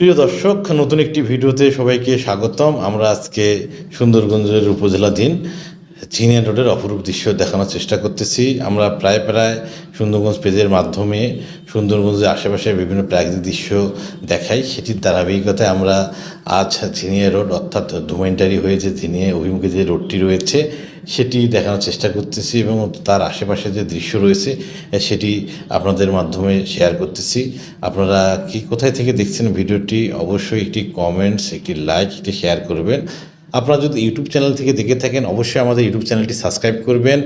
প্রিয় দর্শক নতুন একটি ভিডিওতে সবাইকে স্বাগতম। আমরা আজকে সুন্দরগঞ্জের উপজেলাধীন চিনিয়া রোডের অপরূপ দৃশ্য দেখানোর চেষ্টা করতেছি। আমরা প্রায় প্রায় সুন্দরগঞ্জ পেজের মাধ্যমে সুন্দরগঞ্জের আশেপাশে বিভিন্ন প্রাকৃতিক দৃশ্য দেখাই। সেটির ধারাবাহিকতায় আমরা আজ ঝিনিয়া রোড অর্থাৎ ধুমেন্টারি হয়ে যে ঝিনিয়া অভিমুখে যে রোডটি রয়েছে, সেটি দেখানোর চেষ্টা করতেছি এবং তার আশেপাশে যে দৃশ্য রয়েছে, সেটি আপনাদের মাধ্যমে শেয়ার করতেছি। আপনারা কি কোথায় থেকে দেখছেন ভিডিওটি, অবশ্যই একটি কমেন্টস, একটি লাইক, একটি শেয়ার করবেন। আপনারা যদি ইউটিউব চ্যানেল থেকে দেখে থাকেন, অবশ্যই আমাদের ইউটিউব চ্যানেলটি সাবস্ক্রাইব করবেন।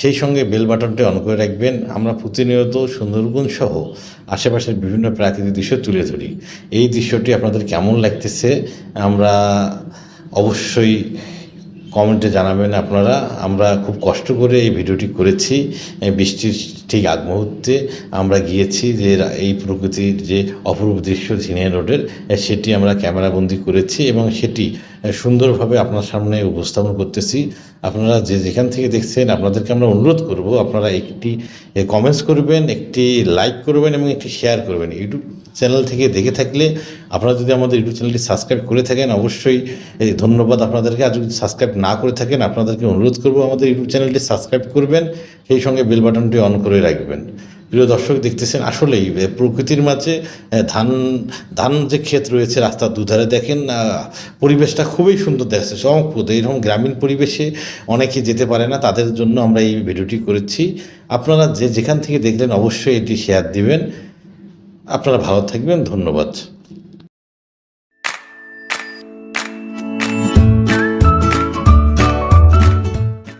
সেই সঙ্গে বেল বাটনটি অন করে রাখবেন। আমরা প্রতিনিয়ত সুন্দরবন সহ আশেপাশের বিভিন্ন প্রাকৃতিক দৃশ্য তুলে ধরি। এই দৃশ্যটি আপনাদের কেমন লাগতেছে, আমরা অবশ্যই কমেন্টে জানাবেন আপনারা। আমরা খুব কষ্ট করে এই ভিডিওটি করেছি। বৃষ্টির ঠিক আগ মুহূর্তে আমরা গিয়েছি যে এই প্রকৃতির যে অপরূপ দৃশ্য ঝিনিয়া রোডের, সেটি আমরা ক্যামেরাবন্দি করেছি এবং সেটি সুন্দরভাবে আপনার সামনে উপস্থাপন করতেছি। আপনারা যে যেখান থেকে দেখছেন, আপনাদেরকে আমরা অনুরোধ করব, আপনারা একটি কমেন্টস করবেন, একটি লাইক করবেন এবং একটি শেয়ার করবেন। ইউটিউব চ্যানেল থেকে দেখে থাকলে, আপনারা যদি আমাদের ইউটিউব চ্যানেলটি সাবস্ক্রাইব করে থাকেন, অবশ্যই ধন্যবাদ আপনাদেরকে। আর যদি সাবস্ক্রাইব না করে থাকেন, আপনাদেরকে অনুরোধ করব, আমাদের ইউটিউব চ্যানেলটি সাবস্ক্রাইব করবেন, সেই সঙ্গে বেল বাটনটি অন করে রাখবেন। প্রিয় দর্শক, দেখতেছেন আসলেই প্রকৃতির মাঝে ধান ধান যে ক্ষেত রয়েছে রাস্তার দুধারে, দেখেন পরিবেশটা খুবই সুন্দর দেখাচ্ছে। চমকপ্রদ, এরকম গ্রামীণ পরিবেশে অনেকে যেতে পারে না, তাদের জন্য আমরা এই ভিডিওটি করেছি। আপনারা যে যেখান থেকে দেখলেন, অবশ্যই এটি শেয়ার দিবেন। আপনারা ভালো থাকবেন, ধন্যবাদ।